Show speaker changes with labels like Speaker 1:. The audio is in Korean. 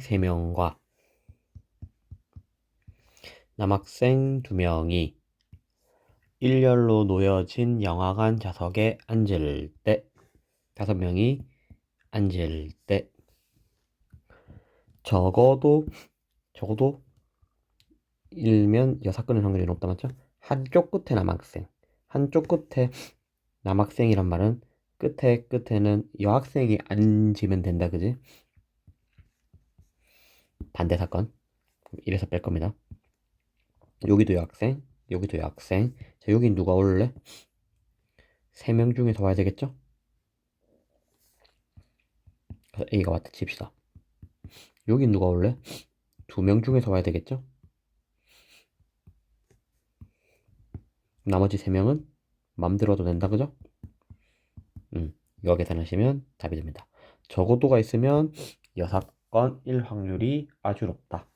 Speaker 1: 3명과 남학생 2명이 일렬로 놓여진 영화관 좌석에 앉을 때 다섯 명이 앉을 때 적어도 적어도 일면 여사건의 확률이 높다 맞죠? 한쪽 끝에 남학생 한쪽 끝에 남학생이란 말은 끝에 끝에는 여학생이 앉으면 된다 그지? 반대 사건 이래서 뺄 겁니다 여기도 여학생 여기도 여학생 자 여기 누가 올래? 세 명 중에서 와야 되겠죠? 그래서 A가 왔다 칩시다 여기 누가 올래? 두 명 중에서 와야 되겠죠? 나머지 세 명은 와도 된다 그죠? 음, 이거 계산하시면 답이 됩니다. 적어도가 있으면 여사 건1 확률이 아주 높다.